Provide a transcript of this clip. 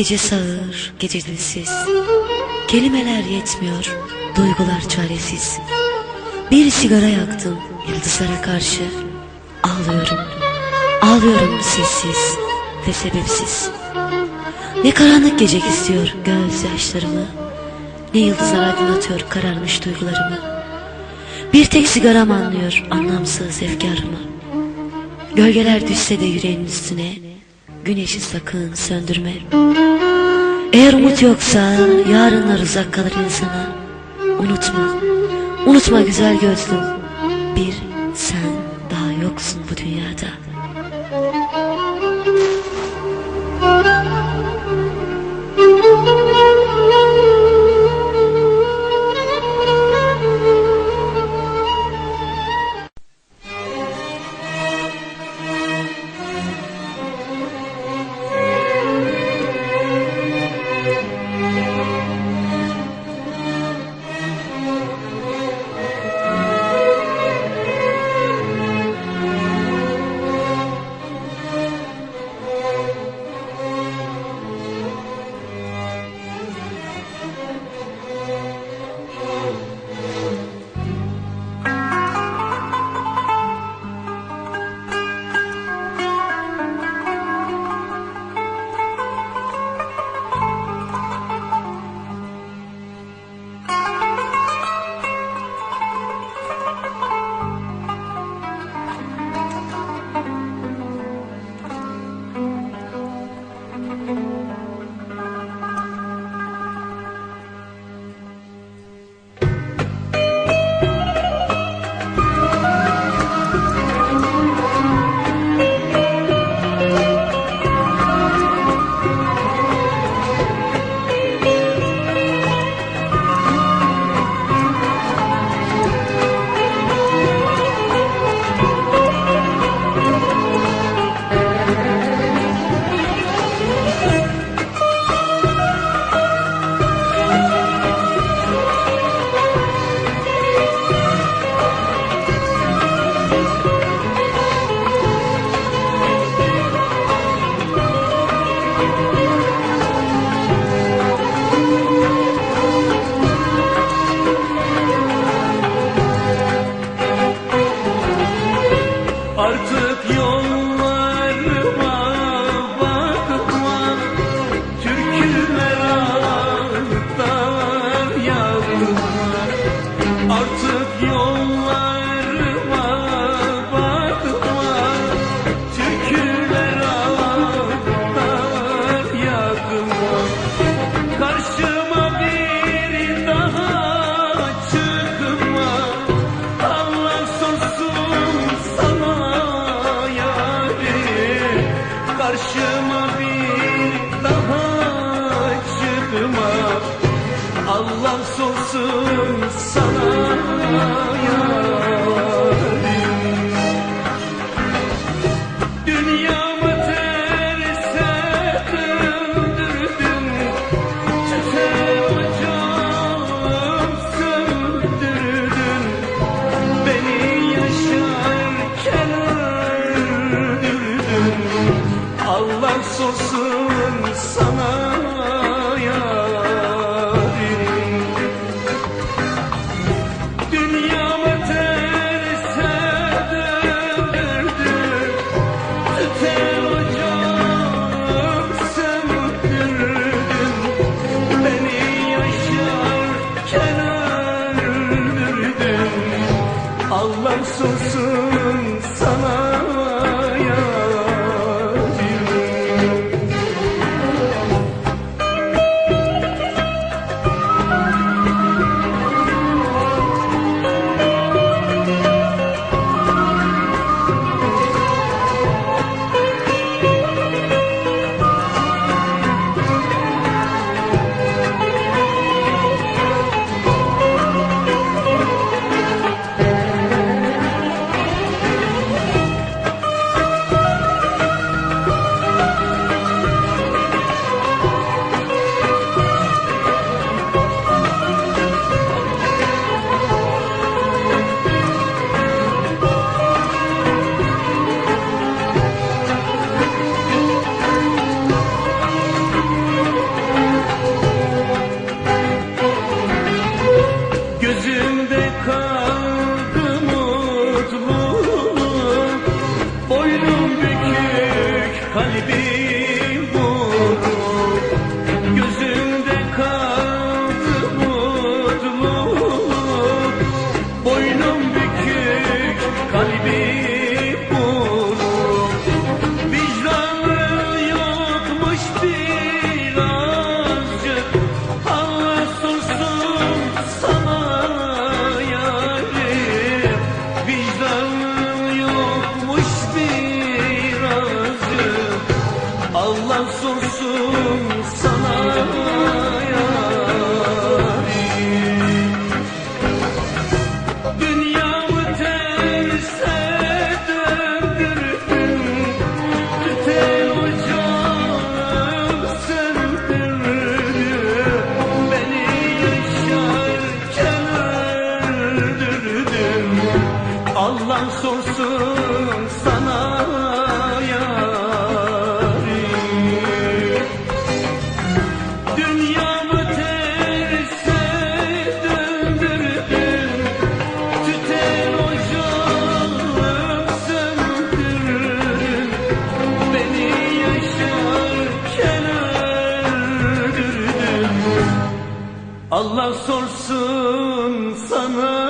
Gece sağır, gece dilsiz. Kelimeler yetmiyor, duygular çaresiz. Bir sigara yaktım yıldızlara karşı. Ağlıyorum, ağlıyorum sessiz ve sebepsiz. Ne karanlık gece istiyor gözyaşlarımı. Ne yıldızlar aydınlatıyor kararmış duygularımı. Bir tek sigaram anlıyor anlamsız efkarımı. Gölgeler düşse de yüreğin üstüne Güneşi sakın söndürme. Eğer umut yoksa Yarınlar uzak kalır insana. Unutma. Unutma güzel gözlüm. Bir Artık yollarıma sana yarim Allah sorsun sana Allah sorsun sana